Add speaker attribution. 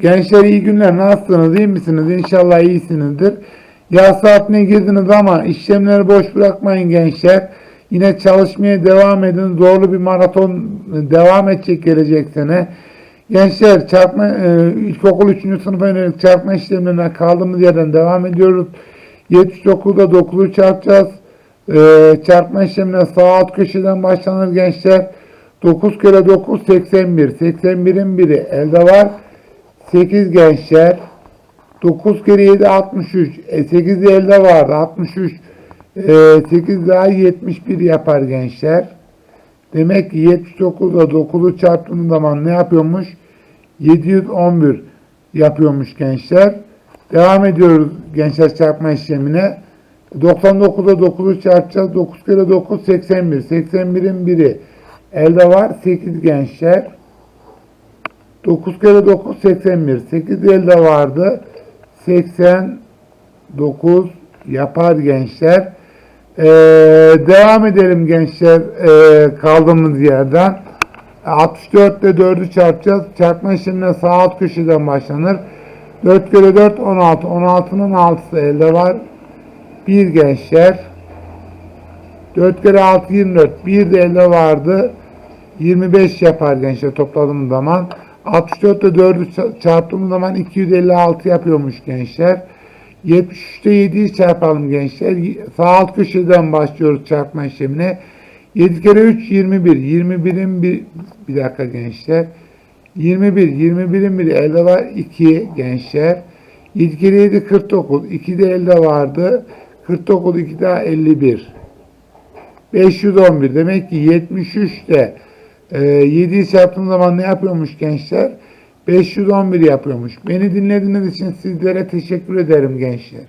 Speaker 1: Gençler iyi günler. Nasılsınız? iyi misiniz? İnşallah iyisinizdir. Yaz saatine girdiniz ama işlemleri boş bırakmayın gençler. Yine çalışmaya devam edin. Zorlu bir maraton devam edecek gelecek sene. Gençler çarpma e, ilkokul 3. sınıfa yönelik çarpma işlemlerine kaldığımız yerden devam ediyoruz. 79'da 9'u çarpacağız. E, çarpma işlemine sağ alt köşeden başlanır gençler. 9 kere 9 81. 81'in biri elde var. 8 gençler. 9 kere 7 63. E, 8 de elde vardı. 63. E, 8 daha 71 yapar gençler. Demek ki 79'da 9'u çarptığımız zaman ne yapıyormuş? 711 yapıyormuş gençler. Devam ediyoruz gençler çarpma işlemine. 99'da 9'u çarpacağız. 9 kere 9 81. 81'in biri elde var. 8 gençler. 9 kere 9 81. 8 elde vardı. 89 yapar gençler. Ee, devam edelim gençler ee, kaldığımız yerden. 64 ile 4'ü çarpacağız. Çarpma işlemine sağ alt köşeden başlanır. 4 kere 4 16. 16'nın 6'sı elde var. 1 gençler. 4 kere 6 24. 1 de elde vardı. 25 yapar gençler topladığımız zaman. 64 ile 4'ü çarptığımız zaman 256 yapıyormuş gençler. 73'te 7'yi çarpalım gençler. Sağ alt köşeden başlıyoruz çarpma işlemine. 7 kere 3 21. 21'in bir, bir dakika gençler. 21. 21'in biri elde var. 2 gençler. 7 kere 7 49. 2 de elde vardı. 49 2 daha 51. 511. Demek ki 73 de e, 7'yi çarptığım zaman ne yapıyormuş gençler? 511 yapıyormuş. Beni dinlediğiniz için sizlere teşekkür ederim gençler.